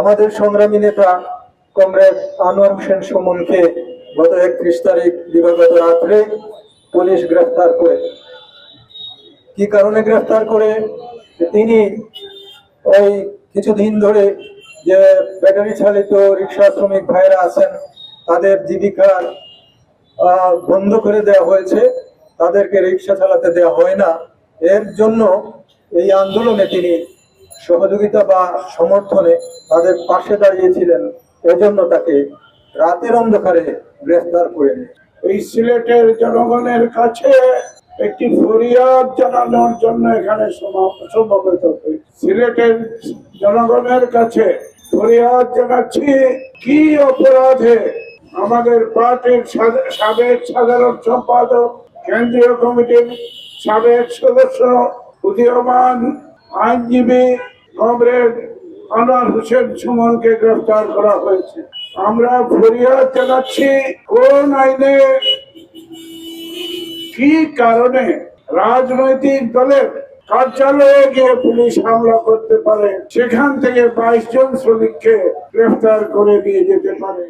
আমাদের সংগ্রামী নেতা কমরেড আনোয়ার হোসেন সুমনকে গত একত্রিশ তারিখ দিবাগত রাত্রে পুলিশ গ্রেফতার করে। কি কারণে গ্রেফতার করে? তিনি ওই কিছুদিন ধরে যে ব্যাটারি চালিত রিক্সা শ্রমিক ভাইরা আছেন, তাদের জীবিকার বন্ধ করে দেওয়া হয়েছে, তাদেরকে রিক্সা চালাতে দেওয়া হয় না। এর জন্য এই আন্দোলনে তিনি সহযোগিতা বা সমর্থনে তাদের পাশে দাঁড়িয়েছিলেন, এজন্য তাকে রাতের অন্ধকারে গ্রেফতার করে এই সিলেটের জনগণের কাছে একটি ফরিয়াদ জানানোর জন্য এখানে সমা- সমবেত সিলেটের জনগণের কাছে ফরিয়াদ জানাচ্ছি, কি অপরাধে আমাদের পার্টির সাবেক সাধারণ সম্পাদক, কেন্দ্রীয় কমিটির সাবেক সদস্য, উদীয়মান আইনজীবী কমরেড আনোয়ার হোসেন সুমনকে গ্রেফতার করা হয়েছে। আমরা ফরিয়াদ জানাচ্ছি, কোন আইনে কি কারণে রাজনৈতিক দলের কার্যালয়ে গিয়ে পুলিশ হামলা করতে পারে? সেখান থেকে বাইশ জন শ্রমিককে গ্রেফতার করে দিয়ে যেতে পারে।